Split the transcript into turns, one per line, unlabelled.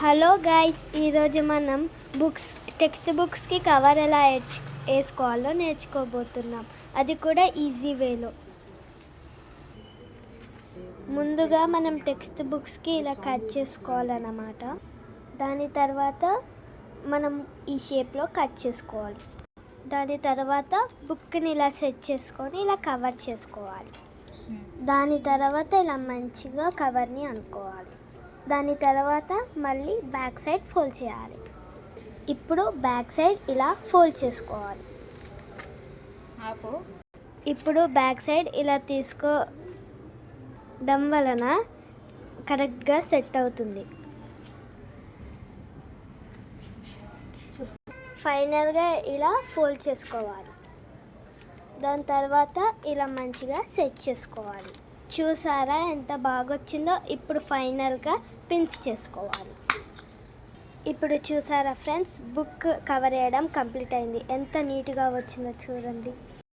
Hello guys ఈరోజు మనం books text బుక్స్కి కవర్ ఎలా వేసుకోవాలో నేర్చుకోబోతున్నాం. అది కూడా ఈజీ వేలో ముందుగా మనం టెక్స్ట్ బుక్స్కి ఇలా కట్ చేసుకోవాలన్నమాట. దాని తర్వాత మనం ఈ షేప్లో కట్ చేసుకోవాలి. దాని తర్వాత బుక్ని ఇలా సెట్ చేసుకొని ఇలా కవర్ చేసుకోవాలి. దాని తర్వాత ఇలా మంచిగా కవర్ని అనుకోవాలి. దాని తర్వాత మళ్ళీ బ్యాక్ సైడ్ ఫోల్డ్ చేయాలి. ఇప్పుడు బ్యాక్ సైడ్ ఇలా ఫోల్డ్ చేసుకోవాలి. ఇప్పుడు బ్యాక్ సైడ్ ఇలా తీసుకోవడం వలన కరెక్ట్గా సెట్ అవుతుంది. ఫైనల్గా ఇలా ఫోల్డ్ చేసుకోవాలి. దాని తర్వాత ఇలా మంచిగా సెట్ చేసుకోవాలి. చూసారా ఎంత బాగా వచ్చిందో ఇప్పుడు ఫైనల్గా పిన్స్ చేసుకోవాలి. ఇప్పుడు చూసారా ఫ్రెండ్స్ బుక్ కవర్ వేయడం కంప్లీట్ అయింది. ఎంత నీట్గా వచ్చిందో చూడండి.